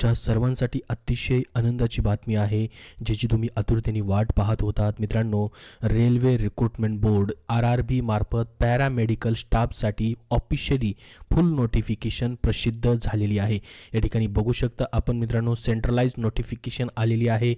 च्या सर्वांसाठी अतिशय आनंदाची बातमी आहे ज्याची तुम्ही आतुरतेने वाट पाहत होतात. मित्रांनो railway recruitment board R R B मार्फत पॅरामेडिकल स्टाफसाठी ऑफिशियली फुल नोटिफिकेशन प्रसिद्ध झालेली आहे. या ठिकाणी बघू शकता आपण मित्रांनो सेंट्रलाइज नोटिफिकेशन आलेली आहे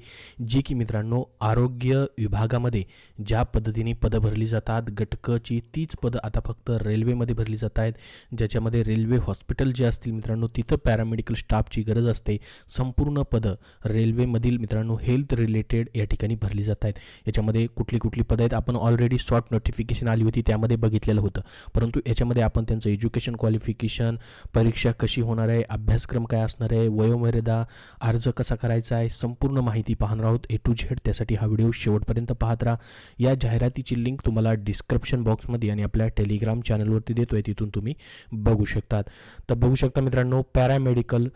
जी की मित्रांनो आरोग्य विभागामध्ये ज्या पद्धतीने पदं भरली जातात गटकची तीच पदं आता फक्त रेल्वेमध्ये भरली जात आहेत. ज्याच्यामध्ये रेल्वे हॉस्पिटल जे असतील मित्रांनो तिथं पॅरामेडिकल स्टाफची गरज असते. संपूर्ण पदं रेल्वेमधील मित्रांनो हेल्थ रिलेटेड या ठिकाणी भरली जात आहेत. याच्यामध्ये कुठली कुठली पदं आहेत आपण ऑलरेडी शॉर्ट नोटिफिकेशन आली होती त्यामध्ये बघितलेलं होतं. परंतु याच्यामध्ये आपण त्यांचं एज्युकेशन क्वालिफिकेशन परीक्षा कशी होणार आहे अभ्यासक्रम काय असणार आहे वयोमर्यादा अर्ज कसा करायचा आहे संपूर्ण माहिती पाहणार आहोत. ए टू झेड त्यासाठी हा व्हिडिओ शेवटपर्यंत पाहत राहा. या जाहिरातीची लिंक तुम्हाला डिस्क्रिप्शन बॉक्समध्ये आणि आपल्या टेलिग्राम चॅनलवरती देतो आहे तिथून तुम्ही बघू शकतात. तर बघू शकता मित्रांनो पॅरामेडिकल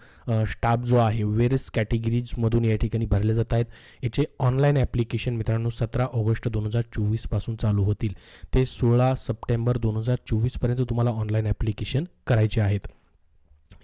स्टाफ जो आहे वेरियस कॅटेगरीजमधून या ठिकाणी भरले जात आहेत. याचे ऑनलाईन ॲप्लिकेशन मित्रांनो सतरा ऑगस्ट दोन हजार चोवीसपासून चालू होतील. ते सोळा सप्टेंबर दोन हजार चोवीसपर्यंत तुम्हाला ऑनलाईन ॲप्लिकेशन करायचे आहेत.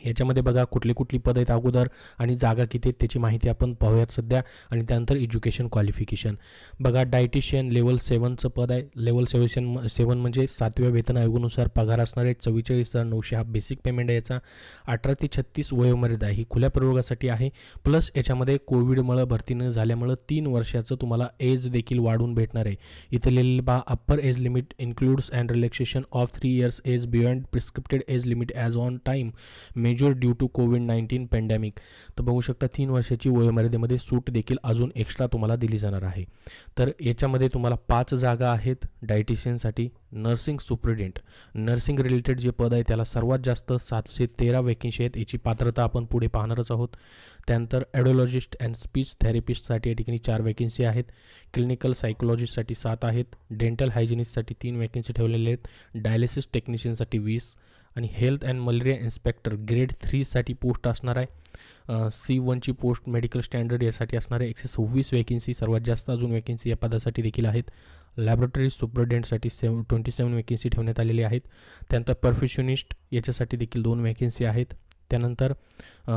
याच्यामध्ये बघा कुठली कुठली पद आहेत अगोदर आणि जागा किती आहेत त्याची माहिती आपण पाहूयात सध्या. आणि त्यानंतर एज्युकेशन क्वालिफिकेशन. बघा डायटिशियन लेवल सेवनचं पद आहे. लेवल सेवन सेवन म्हणजे सातव्या वेतन आयोगानुसार पगार असणारे चव्वेचाळीस हजार नऊशे हा बेसिक पेमेंट आहे याचा. अठरा ते छत्तीस वयोमर्यादा ही खुल्या प्रयोगासाठी आहे. प्लस याच्यामध्ये कोविडमुळं भरती न झाल्यामुळं तीन वर्षाचं तुम्हाला एज देखील वाढून भेटणार आहे. इथं लिहिलेलं बा upper age limit includes and relaxation of three years age beyond prescribed age limit as on time measure due to COVID nineteen pandemic तर बघू शकता तीन वर्षाची वयोमर्यादेमध्ये सूट देखील अजून एक्स्ट्रा तुम्हाला दिली जाणार आहे. तर याच्यामध्ये तुम्हाला पाच जागा आहेत डायटिशियनसाठी नर्सिंग सुप्रिडेंट नर्सिंग रिलेटेड जे पद आहे त्याला सर्वात जास्त सातशे तेरा वॅकेन्सी आहेत. याची पात्रता आपण पुढे पाहणारच आहोत. त्यानंतर ॲडोलॉजिस्ट अँड स्पीच थेरपिस्टसाठी या ठिकाणी चार वॅकेन्सी आहेत. क्लिनिकल सायकोलॉजिस्टसाठी सात आहेत. डेंटल हायजिनिस्टसाठी तीन वॅकेन्सी ठेवलेले आहेत. डायलिसिस टेक्निशियनसाठी वीस. आणि health and malaria inspector grade थ्रीसाठी post असणार आहे. सी वनची पोस्ट मेडिकल स्टँडर्ड यासाठी असणार आहे. एकशे सव्वीस वेकेन्सी सर्वात जास्त अजून वेकेन्सी या पदासाठी देखील आहेत. लॅबोरेटरी सुपरडेंटसाठी सेव ट्वेंटी सेवन वेकेन्सी ठेवण्यात आलेली आहेत. त्यानंतर परफेशनिस्ट याच्यासाठी देखील दोन वेकेन्सी आहेत. त्यानंतर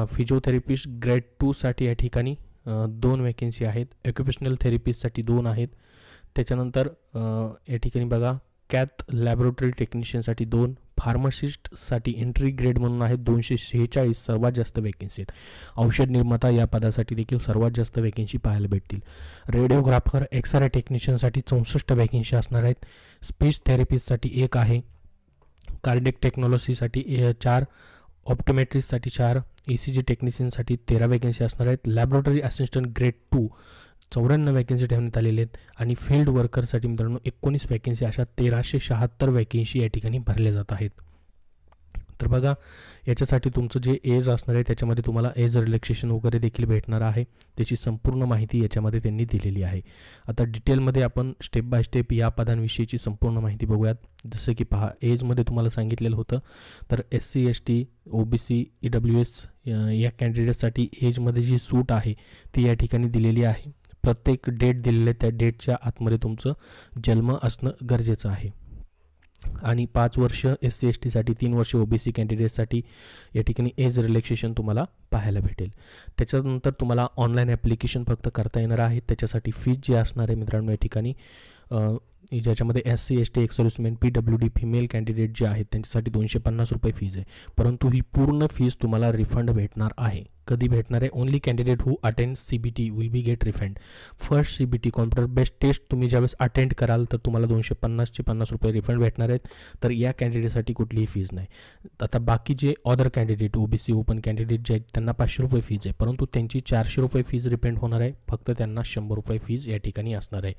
फिजिओथेरपिस्ट ग्रेड टूसाठी या ठिकाणी दोन वेकेन्सी आहेत. ऑक्युपेशनल थेरपिस्टसाठी दोन आहेत. त्याच्यानंतर या ठिकाणी बघा कॅथ लॅबोरेटरी टेक्निशियनसाठी दोन फार्मासिस्टसाठी एंट्री ग्रेड म्हणून आहेत दोनशे शेहेचाळीस सर्वात जास्त वेकेन्सी आहेत. औषध निर्माता या पदासाठी देखील सर्वात जास्त वेकेन्सी पाहायला भेटतील. रेडिओग्राफर एक्सरे टेक्निशियनसाठी चौसष्ट वेकेन्सी असणार आहेत. स्पीच थेरपिस्टसाठी एक आहे. कार्डिक टेक्नॉलॉजीसाठी चार. ऑप्टोमेट्रिस्टसाठी चार. ए सी जी टेक्निशियनसाठी तेरा वेकेन्सी असणार आहेत. लॅबोरेटरी असिस्टंट ग्रेड टू चौऱ्याण्णव वॅकन्सी ठेवण्यात आलेले आहेत. आणि फील्ड वर्करसाठी मित्रांनो एकोणीस वॅकन्सी अशा तेराशे शहात्तर वॅकन्सी या ठिकाणी भरल्या जात आहेत. तर बघा याच्यासाठी तुमचं जे एज असणार आहे त्याच्यामध्ये तुम्हाला एज रिलॅक्सेशन वगैरे देखील भेटणार आहे. त्याची संपूर्ण माहिती याच्यामध्ये त्यांनी दिलेली आहे. आता डिटेलमध्ये आपण स्टेप बाय स्टेप या पदांविषयीची संपूर्ण माहिती बघूयात. जसं की पहा एजमध्ये तुम्हाला सांगितलेलं होतं. तर S C S T O B C E W S या कॅन्डिडेटसाठी एजमध्ये जी सूट आहे ती या ठिकाणी दिलेली आहे. प्रत्येक डेट दिलेले त्या डेटच्या आतमध्ये तुमचं जन्म असणं गरजेचं आहे. आणि पाच वर्ष एस सी एस टीसाठी तीन वर्ष ओ बी सी कॅन्डिडेटसाठी या ठिकाणी एज रिलॅक्सेशन तुम्हाला पाहायला भेटेल. त्याच्यानंतर तुम्हाला ऑनलाईन ॲप्लिकेशन फक्त करता येणार आहे. त्याच्यासाठी फीज जी असणार आहे मित्रांनो या ठिकाणी ज्याच्यामध्ये S C S T ex serviceman P W D female candidate जे आहेत त्यांच्यासाठी दोनशे पन्नास रुपये फीज आहे. परंतु ही पूर्ण फीज तुम्हाला रिफंड भेटणार आहे. कधी भेटणार आहे? Only candidate who attend C B T will be get refund first C B T computer best test तुम्ही ज्यावेळेस अटेंड कराल तर तुम्हाला दोनशे पन्नासचे पन्नास रुपये रिफंड भेटणार आहेत. तर या कॅन्डिडेटसाठी कुठलीही फीज नाही. आता बाकी जे other candidate O B C open candidate जे आहेत त्यांना पाचशे रुपये फीज आहे. परंतु त्यांची चारशे रुपये फीज रिपेंड होणार आहे. फक्त त्यांना शंभर रुपये फीज या ठिकाणी असणार आहे.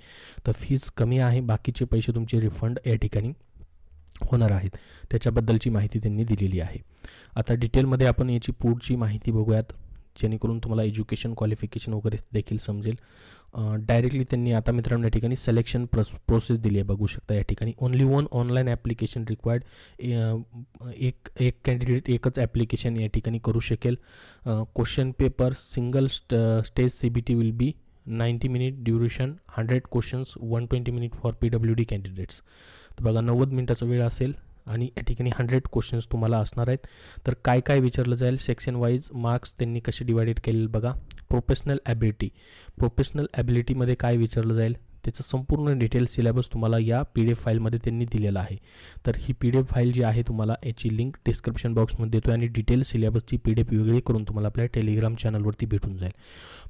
तर फीज कमी आहे बाकी बाकीचे पैसे तुमचे रिफंड या ठिकाणी होणार आहेत. त्याच्याबद्दलची माहिती त्यांनी दिलेली आहे. आता डिटेलमध्ये आपण याची पुढची माहिती बघूयात जेणेकरून तुम्हाला एज्युकेशन क्वालिफिकेशन वगैरे देखील समजेल. डायरेक्टली त्यांनी आता मित्रांनो या ठिकाणी सिलेक्शन प्रोस प्रोसेस दिली आहे. बघू शकता या ठिकाणी. Only one online application required एक एक कॅन्डिडेट एकच ॲप्लिकेशन या ठिकाणी करू शकेल. Question paper single st stage C B T will be ninety minute duration hundred questions one twenty minute for P W D candidates. तर बघा नव्वद मिनिटाचा वेळ असेल आणि या ठिकाणी हंड्रेड क्वेश्चन्स तुम्हाला असणार आहेत. तर काय काय विचारलं जाईल? सेक्शन वाईज मार्क्स त्यांनी कसे डिवायडेड केलेले बघा. प्रोफेशनल ॲबिलिटी प्रोफेशनल ॲबिलिटीमध्ये काय विचारलं जाईल? त्याचं संपूर्ण डिटेल सिलेबस तुम्हाला या पी डी एफ फाईलमध्ये त्यांनी दिलेला आहे. तर ही पी डी एफ फाईल जी आहे तुम्हाला याची लिंक डिस्क्रिप्शन बॉक्समध्ये देतो आणि डिटेल सिलेबसची पी डी एफ वेगळी करून तुम्हाला आपल्या टेलिग्राम चॅनलवरती भेटून जाईल.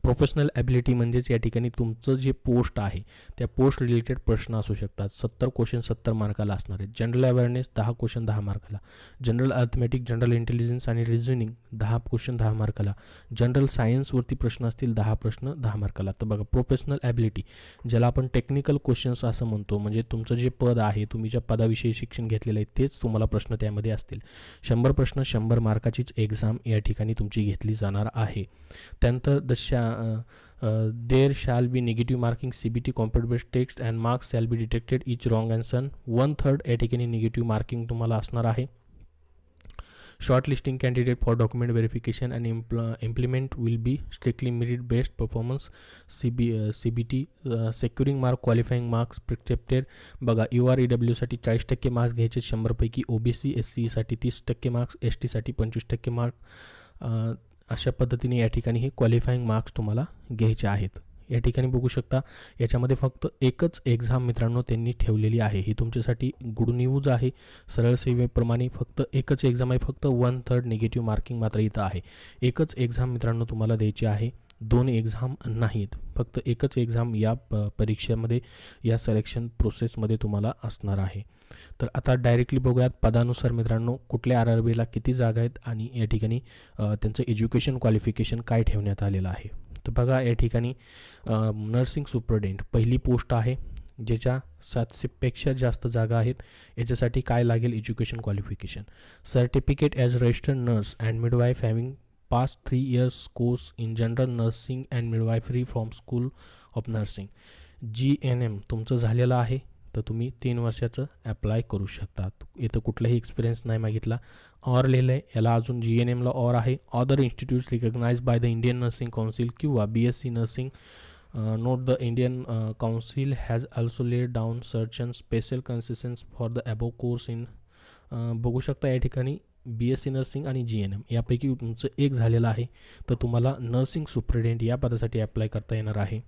प्रोफेशनल ॲबिलिटी म्हणजेच या ठिकाणी तुमचं जे पोस्ट आहे त्या पोस्ट रिलेटेड प्रश्न असू शकतात. सत्तर क्वेश्चन सत्तर मार्काला असणार आहेत. जनरल अवेअरनेस दहा क्वेश्चन दहा मार्काला. जनरल अर्थमॅटिक जनरल इंटेलिजन्स आणि रिझनिंग दहा क्वेश्चन दहा मार्काला. जनरल सायन्सवरती प्रश्न असतील दहा प्रश्न दहा मार्काला. तर बघा प्रोफेशनल ॲबिलिटी ज्याला आपण टेक्निकल क्वेश्चन्स असं म्हणतो म्हणजे तुमचं जे पद आहे तुम्ही ज्या पदाविषयी शिक्षण घेतलेलं आहे तेच तुम्हाला प्रश्न त्यामध्ये असतील. शंभर प्रश्न शंभर मार्काचीच एक्झाम या ठिकाणी तुमची घेतली जाणार आहे. त्यानंतर दशा there shall be negative marking C B T computer based test and marks shall be detected each wrong अँसन one third या ठिकाणी निगेटिव्ह मार्किंग तुम्हाला असणार आहे. Shortlisting candidate for document verification and impl- implement will be strictly merit based performance CB, uh, CBT uh, securing mark qualifying marks accepted बघा U R E डब्ल्यूसाठी चाळीस टक्के marks घ्यायचे शंभरपैकी ओ बी सी एस सीसाठी तीस टक्के मार्क्स एस टीसाठी पंचवीस टक्के मार्क अशा पद्धतीने या ठिकाणी हे क्वालिफाईंग मार्क्स तुम्हाला घ्यायचे आहेत या ठिकाणी बघू शकता. याच्यामध्ये फक्त एकच एक्झाम मित्रांनो त्यांनी ठेवलेली आहे. ही तुमच्यासाठी गुड न्यूज आहे. सरळ सेवेप्रमाणे फक्त एकच एक्झाम आहे. फक्त वन थर्ड निगेटिव्ह मार्किंग मात्र इथं आहे. एकच एक्झाम मित्रांनो तुम्हाला द्यायची आहे. दोन एक्झाम नाहीत. फक्त एकच एक्झाम या प परीक्षेमध्ये या सिलेक्शन प्रोसेसमध्ये तुम्हाला असणार आहे. तर आता डायरेक्टली बघूयात. पदानुसार मित्रांनो कुठल्या आर आर बीला किती जागा आहेत आणि या ठिकाणी त्यांचं एज्युकेशन क्वालिफिकेशन काय ठेवण्यात आलेलं आहे. तर बघा या ठिकाणी नर्सिंग सुपरडेंट पहिली पोस्ट आहे ज्याच्या सातशेपेक्षा जास्त जागा आहेत. याच्यासाठी काय लागेल? Education qualification. Certificate as registered nurse and midwife having pass three years course in general nursing and midwifery from school of nursing G N M तुमचं झालेलं आहे. तर तुम्ही तीन वर्षाचं ॲप्लाय करू शकतात. इथं कुठलाही एक्सपिरियन्स नाही मागितला. ऑर लिहिलं आहे याला अजून जी एन एमला ऑर आहे. Other institutes recognise by the Indian Nursing Council किंवा B S C nursing note the Indian council has also laid down search and special consistence for the above course in बघू शकता या ठिकाणी बी S C nursing आणि जी N M यापैकी तुमचं एक झालेलं आहे. तर तुम्हाला नर्सिंग सुप्रिटेंट या पदासाठी अप्लाय करता येणार आहे.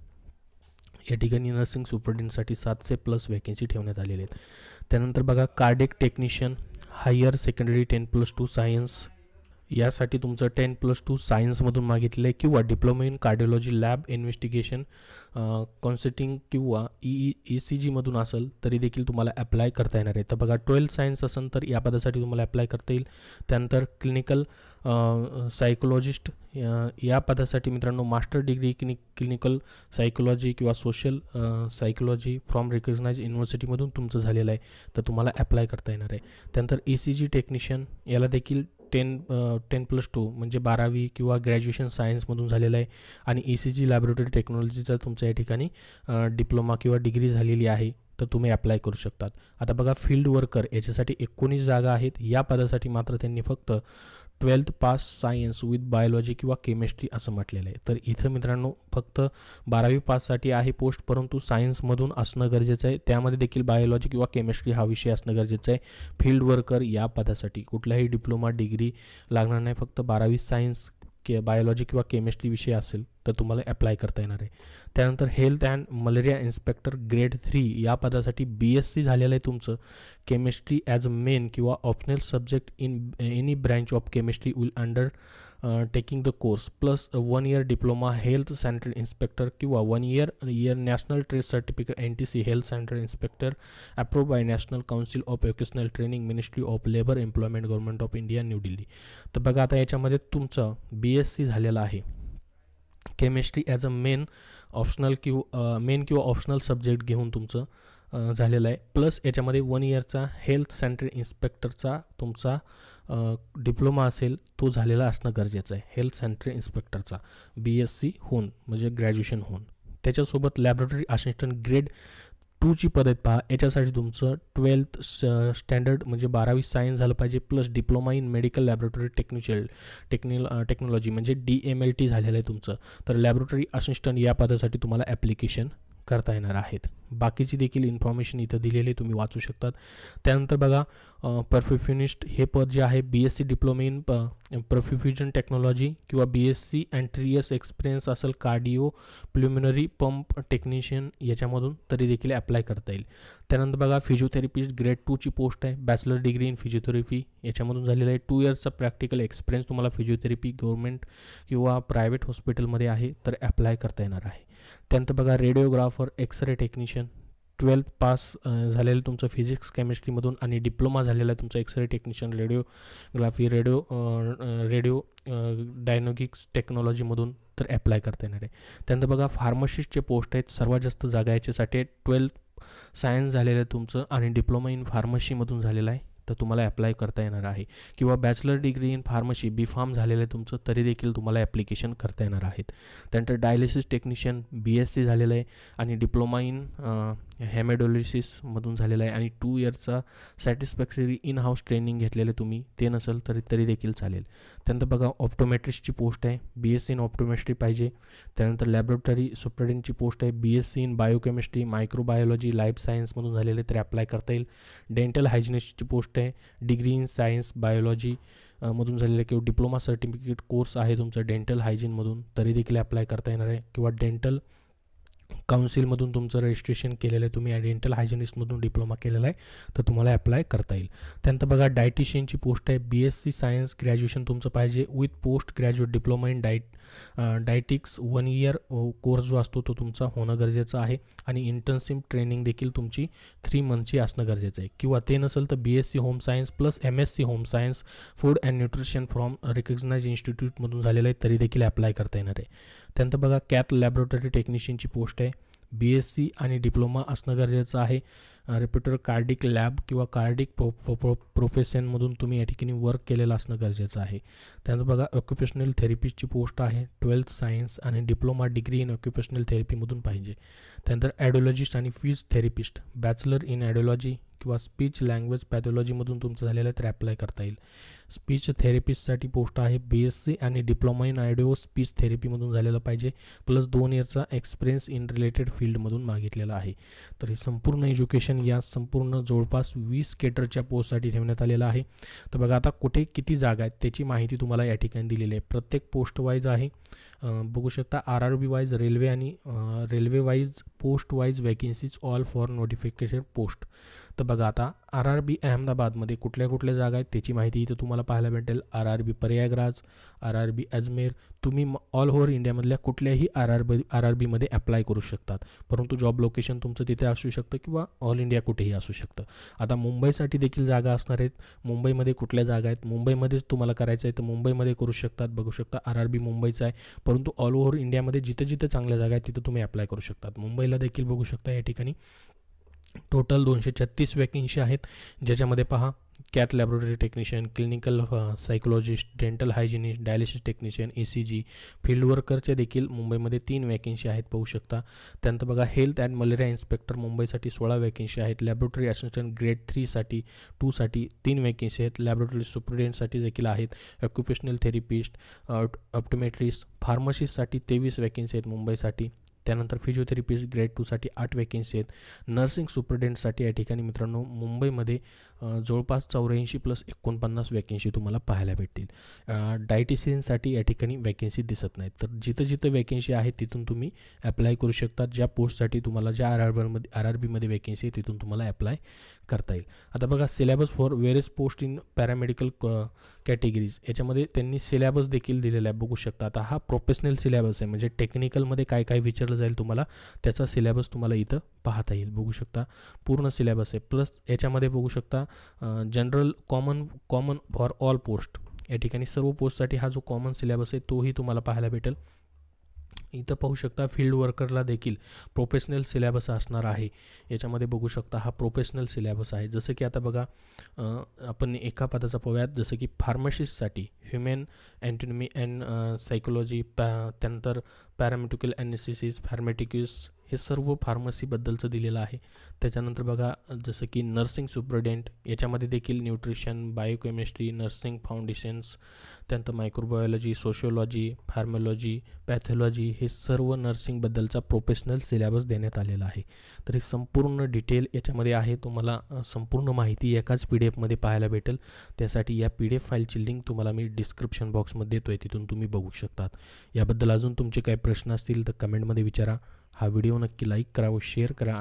या ठिकाणी नर्सिंग सुपरटेंडसाठी सातशे प्लस वॅकन्सी ठेवण्यात आलेल्या आहेत. त्यानंतर बघा cardiac technician higher secondary ten plus two science यासाठी तुमचं टेन प्लस टू सायन्समधून मागितलं आहे किंवा diploma in cardiology lab investigation consulting किंवा e, ई ई सी जीमधून असेल तरी देखील तुम्हाला अप्लाय करता येणार आहे. तर बघा ट्वेल्थ सायन्स असेल तर या पदासाठी तुम्हाला अप्लाय करता येईल. त्यानंतर क्लिनिकल सायकोलॉजिस्ट या पदासाठी मित्रांनो master degree cli clinical psychology किंवा सोशल सायकोलॉजी फ्रॉम रिकग्नाइज युनिव्हर्सिटीमधून तुमचं झालेलं आहे. तर तुम्हाला अप्लाय करता येणार आहे. त्यानंतर ई सी जी टेक्निशियन याला देखील टेन टेन प्लस टू म्हणजे बारावी किंवा ग्रॅज्युएशन सायन्समधून झालेलं आहे. आणि ई सी जी लॅबोरेटरी टेक्नॉलॉजीचा तुमच्या या ठिकाणी डिप्लोमा किंवा डिग्री झालेली आहे तर तुम्ही अप्लाय करू शकतात. आता बघा फील्ड वर्कर याच्यासाठी एकोणीस जागा आहेत. या पदासाठी मात्र त्यांनी फक्त twelfth pass science with biology किंवा केमिस्ट्री असं म्हटलेलं आहे. तर इथं मित्रांनो फक्त बारावी पाससाठी आहे पोस्ट परंतु सायन्समधून असणं गरजेचं आहे. त्यामध्ये देखील बायोलॉजी किंवा केमिस्ट्री हा विषय असणं गरजेचं आहे. फील्ड वर्कर या पदासाठी कुठल्याही डिप्लोमा डिग्री लागणार नाही. फक्त बारावी सायन्स के बायोलॉजी किंवा केमिस्ट्री विषय असेल तर तुम्हाला अप्लाय करता येणार आहे. त्यानंतर health and malaria inspector grade three या पदासाठी बी एस सी झालेलं आहे तुमचं. केमिस्ट्री ॲज अ मेन किंवा optional subject in any branch of chemistry will undertaking the course plus one year diploma health centre inspector किंवा one year year national trade certificate N T C health centre inspector approve by National Council of Educational Training Ministry of Labour Employment Government of India New Delhi तर बघा आता याच्यामध्ये तुमचं बी S C झालेलं आहे. Chemistry as a main optional किंवा main किंवा optional subject घेऊन तुमचं झालेलं आहे. प्लस याच्यामध्ये वन इयरचा हेल्थ सेंटर इन्स्पेक्टरचा तुमचा डिप्लोमा असेल तो झालेला असणं गरजेचं आहे. हेल्थ सेंटर इन्स्पेक्टरचा बी एस सी होऊन म्हणजे ग्रॅज्युएशन होऊन. त्याच्यासोबत लॅबोरेटरी असिस्टंट ग्रेड टूची पद आहेत पहा. याच्यासाठी तुमचं ट्वेल्थ स्टँडर्ड म्हणजे बारावी सायन्स झालं पाहिजे plus diploma in medical laboratory technicial technil technology म्हणजे डी एम एल टी झालेलं आहे तुमचं. तर लॅबोरेटरी असिस्टंट या पदासाठी तुम्हाला ॲप्लिकेशन करता येणार आहेत. बाकीची देखील इन्फॉर्मेशन इथं दिलेली तुम्ही वाचू शकतात. त्यानंतर बघा परफ्युफ्युनिस्ट हे पद जे आहे B S C diploma in perfusion technology किंवा B S C and three years experience असेल कार्डिओ प्ल्युमिनरी पंप टेक्निशियन याच्यामधून तरी देखील अप्लाय करता येईल. त्यानंतर बघा फिजिओथेरपिस्ट ग्रेड टूची पोस्ट आहे बॅचलर डिग्री इन फिजिओथेरपी याच्यामधून झालेलं आहे. टू इयर्सचा प्रॅक्टिकल एक्सपिरियन्स तुम्हाला फिजिओथेरपी गव्हर्मेंट किंवा प्रायव्हेट हॉस्पिटलमध्ये आहे तर अप्लाय करता येणार आहे. त्यानंतर बघा radiographer X-ray technician twelfth pass झालेलं तुमचं फिजिक्स केमिस्ट्रीमधून आणि डिप्लोमा झालेला आहे तुमचं x ray technician radiography radio radio diagnostics टेक्नॉलॉजीमधून तर ॲप्लाय करता येणार आहे. त्यानंतर बघा फार्मसिस्टचे पोस्ट आहेत सर्वात जास्त जागा याच्यासाठी ट्वेल्थ सायन्स झालेलं आहे तुमचं आणि डिप्लोमा इन फार्मसीमधून झालेलं आहे. तर तुम्हाला ॲप्लाय करता येणार आहे. किंवा bachelor degree in pharmacy B Pharm झालेलं आहे तुमचं तरी देखील तुम्हाला ॲप्लिकेशन करता येणार आहेत. त्यानंतर dialysis technician B S C झालेलं आहे. आणि डिप्लोमा इन हेमेडोलिसिसमधून झालेला आहे आणि टू इयर्सचा सॅटिस्फॅक्टरी इन हाऊस ट्रेनिंग घेतलेलं तुम्ही. ते नसेल तरी तरी देखील चालेल. त्यानंतर बघा ऑप्टोमॅट्रिस्टची पोस्ट आहे. B S C in optometry पाहिजे. त्यानंतर लॅबोरेटरी सुप्रिटेंटची पोस्ट आहे. B S C in biochemistry microbiology life सायन्समधून झालेले तरी अप्लाय करता येईल. डेंटल हायजिनिस्टची पोस्ट आहे. डिग्री इन सायन्स बायोलॉजी मधून झालेलं किंवा डिप्लोमा सर्टिफिकेट कोर्स आहे तुमचं डेंटल हायजीनमधून तरी देखील अप्लाय करता येणार आहे. किंवा डेंटल काउन्सिलमधून तुमचं रजिस्ट्रेशन केलेलं आहे तुम्ही डेंटल हायजिनिस्टमधून डिप्लोमा केलेला आहे तर तुम्हाला अप्लाय करता येईल. त्यानंतर बघा डायटिशियनची पोस्ट आहे B S C science graduation तुमचं पाहिजे. With post graduate diploma in diet dietetics one year course जो असतो तो तुमचा होणं गरजेचं आहे. आणि इंटर्नशिप ट्रेनिंग देखील तुमची थ्री मंथची असणं गरजेचं आहे. किंवा ते नसेल तर B S C home science plus M S C home science food and nutrition from recognise इन्स्टिट्यूटमधून झालेलं आहे तरी देखील अप्लाय करता येणार आहे. त्यानंतर बघा कॅट लॅबोरेटरी टेक्निशियनची पोस्ट आहे. बी एस सी आणि डिप्लोमा असणं गरजेचं आहे. रेप्युटर कार्डिक लॅब किंवा कार्डिक प्रो प्रो प्रोफेशनमधून तुम्ही या ठिकाणी वर्क केलेलं असणं गरजेचं आहे. त्यानंतर बघा ऑक्युपेशनल थेरपिस्टची पोस्ट आहे. ट्वेल्थ सायन्स आणि डिप्लोमा डिग्री इन ऑक्युपेशनल थेरपीमधून पाहिजे. त्यानंतर ॲडोलॉजिस्ट आणि फीज थेरपिस्ट बॅचलर इन ॲडिओलॉजी किंवा स्पीच लँग्वेज पॅथॉलॉजीमधून तुमचं झालेलं आहे तर अप्लाय करता येईल. स्पीच थेरपिस्टसाठी पोस्ट आहे. बी एस सी आणि डिप्लोमा इन आयडिओ स्पीच थेरपीमधून झालेलं पाहिजे. प्लस दोन इयरचा एक्सपिरियन्स इन रिलेटेड फील्डमधून मागितलेला आहे. तर हे संपूर्ण एज्युकेशन या संपूर्ण जवळपास वीस केटरच्या पोस्टसाठी ठेवण्यात आलेलं आहे. तर बघा आता कुठे किती जागा आहेत त्याची माहिती तुम्हाला या ठिकाणी दिलेली आहे. प्रत्येक पोस्ट वाईज आहे. बघू शकता R R B wise railway आणि railway wise post wise vacancies all for notification post तर बघा आता आर आर बी अहमदाबादमध्ये कुठल्या कुठल्या जागा आहेत त्याची माहिती इथं तुम्हाला पाहायला भेटेल. R R B Prayagraj R R B Ajmer तुम्ही ऑल ओव्हर इंडियामधल्या कुठल्याही R R B R R बीमध्ये अप्लाय करू शकतात. परंतु जॉब लोकेशन तुमचं तिथे असू शकतं किंवा ऑल इंडिया कुठेही असू शकतं. आता मुंबईसाठी देखील जागा असणार आहेत. मुंबईमध्ये कुठल्या जागा आहेत? मुंबईमध्येच तुम्हाला करायचं आहे तर मुंबईमध्ये करू शकतात. बघू शकता आर आर बी मुंबईचं आहे. परंतु ऑल ओव्हर इंडियामध्ये जिथं जिथं चांगल्या जागा आहेत तिथं तुम्ही अप्लाय करू शकतात. मुंबईला देखील बघू शकता या ठिकाणी. टोटल दोनशे छत्तीस वॅकेन्सी आहेत. ज्याच्यामध्ये पहा cath laboratory technician clinical psychologist dental hygienist dialysis technician E C G field वर्करचे देखील मुंबईमध्ये तीन वॅकेन्सी आहेत पाहू शकता. त्यानंतर बघा हेल्थ अँड मलेरिया इन्स्पेक्टर मुंबईसाठी सोळा वॅकेन्सी आहेत. लॅबोरेटरी असिस्टंट ग्रेड थ्रीसाठी टूसाठी तीन वॅकेन्सी आहेत. लॅबोरेटरी सुप्रिटेंटसाठी देखील आहेत. ऑक्युपेशनल थेरपिस्ट ऑप्टोमेट्रिस्ट फार्मसिस्टसाठी तेवीस वॅकेन्सी आहेत मुंबईसाठी. त्यानंतर फिजिओथेरपिस्ट ग्रेड टूसाठी आठ वॅकेन्सी आहेत. नर्सिंग सुपरिटेंडसाठी या ठिकाणी मित्रांनो मुंबईमध्ये जवळपास चौऱ्याऐंशी प्लस एकोणपन्नास वॅकेन्सी तुम्हाला पाहायला भेटतील. डायटिशियनसाठी या ठिकाणी वॅकेन्सी दिसत नाहीत. तर जिथं जिथं वॅकेन्सी आहे तिथून तुम्ही अप्लाय करू शकता ज्या पोस्टसाठी तुम्हाला ज्या आर आर बीमध्ये आर आर बीमध्ये वॅकेन्सी आहे तिथून तुम्हाला अप्लाय करता येईल. आता बघा syllabus for various post in paramedical categories याच्यामध्ये त्यांनी सिलेबस देखील दिलेला आहे. बघू शकता आता हा प्रोफेशनल सिलेबस आहे. म्हणजे टेक्निकलमध्ये काय काय विचारलं जाईल तुम्हाला त्याचा सिलेबस तुम्हाला इथं पाहता येईल. बघू शकता पूर्ण सिलेबस आहे. प्लस याच्यामध्ये बघू शकता general common common for all post या ठिकाणी सर्व पोस्टसाठी हा जो कॉमन सिलेबस आहे तोही तुम्हाला पाहायला भेटेल. इथं पाहू शकता फील्ड वर्करला देखील प्रोफेशनल सिलेबस असणार आहे. याच्यामध्ये बघू शकता हा प्रोफेशनल सिलेबस आहे. जसं की आता बघा आपण एका पदाचा पाहूयात. जसं की फार्मसिस्टसाठी ह्युमेन अँटोनॉमी अँड सायकोलॉजी पॅ त्यानंतर पॅरामेटिकल ॲनेसिसिस फॅर्मेटिक्युस हे सर्व फार्मसीबद्दलचं दिलेलं आहे. त्याच्यानंतर बघा जसं की नर्सिंग सुपरडेंट याच्यामध्ये देखील न्यूट्रिशन बायोकेमिस्ट्री नर्सिंग फाउंडेशन्स त्यानंतर मायक्रोबायोलॉजी सोशिओलॉजी फार्मोलॉजी पॅथॉलॉजी हे सर्व नर्सिंगबद्दलचा प्रोफेशनल सिलेबस देण्यात आलेला आहे. तर हे संपूर्ण डिटेल याच्यामध्ये आहे. तुम्हाला संपूर्ण माहिती एकाच पी डी एफमध्ये पाहायला भेटेल. त्यासाठी या पी डी एफ फाईलची लिंक तुम्हाला मी डिस्क्रिप्शन बॉक्समध्ये देतो आहे तिथून तुम्ही बघू शकतात. याबद्दल अजून तुमचे काही प्रश्न असतील तर कमेंटमध्ये विचारा. हा व्हिडिओ नक्की लाईक करा व शेअर करा.